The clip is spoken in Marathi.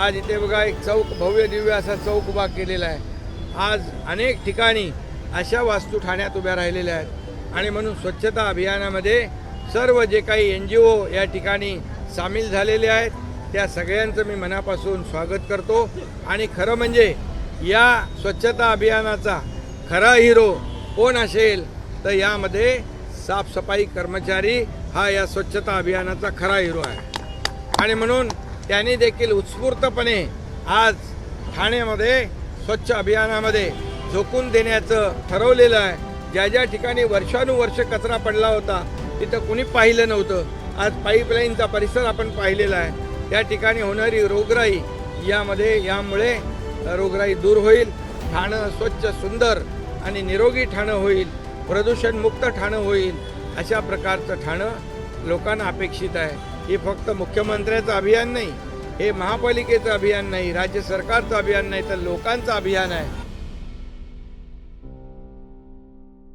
आज इथे बघा एक चौक भव्य दिव्य असा चौक उभा केलेला आहे. आज अनेक ठिकाणी अशा वास्तू ठाण्यात उभ्या राहिलेल्या आहेत. आणि म्हणून स्वच्छता अभियानामध्ये सर्व जे काही एन जी ओ या ठिकाणी सामील झालेले आहेत त्या सगळ्यांचं मी मनापासून स्वागत करतो. आणि खरं म्हणजे या स्वच्छता अभियानाचा खरा हिरो कोण असेल तर यामध्ये साफसफाई कर्मचारी हा या स्वच्छता अभियानाचा खरा हिरो आहे. आणि म्हणून त्यांनी देखील उत्स्फूर्तपणे आज ठाण्यामध्ये स्वच्छ अभियानामध्ये झोकून देण्याचं ठरवलेलं आहे. ज्या ज्या ठिकाणी वर्षानुवर्ष कचरा पडला होता तिथं कुणी पाहिलं नव्हतं. आज पाईपलाईनचा परिसर आपण पाहिलेला आहे. त्या ठिकाणी होणारी रोगराई यामध्ये यामुळे रोगराई दूर होईल ठाणं स्वच्छ सुंदर आणि निरोगी ठाणं होईल प्रदूषणमुक्त ठाणं होईल अशा प्रकारचं ठाणं लोकांना अपेक्षित आहे. हे फक्त मुख्यमंत्र्याचं अभियान नाही हे महापालिकेचं अभियान नाही राज्य सरकारचं अभियान नाही तर लोकांचं अभियान आहे.